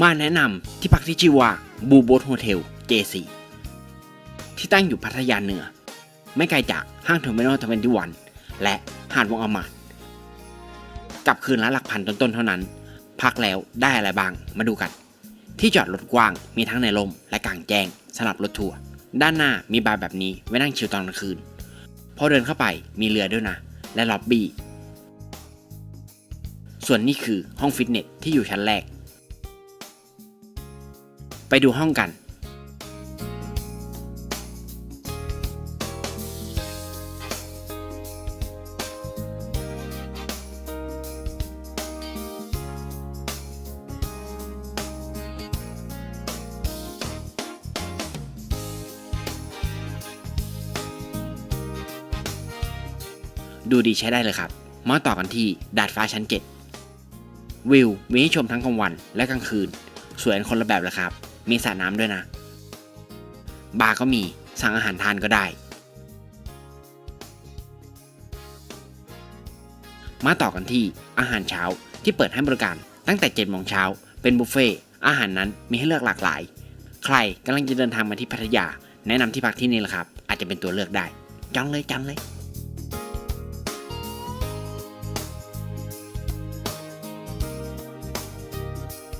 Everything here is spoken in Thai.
มาแนะนำที่พักที่ชื่อว่าบูโบ t โฮเทล JC ที่ตั้งอยู่พัทยาเหนือ ไม่ไกลจากห้างเทอร์มินอลทเวนตี้วันและหาดวงอมาดกับคืนละหลักพันต้นๆเท่านั้น พักแล้วได้อะไรบ้างมาดูกัน ที่จอดรถกว้างมีทั้งในลมและกลางแจ้งสำหรับรถทัวร์ด้านหน้ามีบาร์แบบนี้ไว้นั่งชิลตอนกลางคืน พอเดินเข้าไปมีเรือด้วยนะ และล็อบบี้ ส่วนนี้คือห้องฟิตเนสที่อยู่ชั้นแรก ไปดูห้องกัน ดูดีใช้ได้เลยครับ มาต่อกันที่ดาดฟ้าชั้น7วิวมีให้ชมทั้งกลางวันและกลางคืน สวยคนละแบบเลยครับ มีสระน้ำด้วยนะ บาร์ก็มีสั่งอาหารทานก็ได้ มาต่อกันที่อาหารเช้าที่เปิดให้บริการตั้งแต่7โมงเช้าเป็นบุฟเฟ่ต์อาหารนั้นมีให้เลือกหลากหลาย ใครกำลังจะเดินทางมาที่พัทยา แนะนำที่พักที่นี่แหละครับ อาจจะเป็นตัวเลือกได้จังเลยจังเลย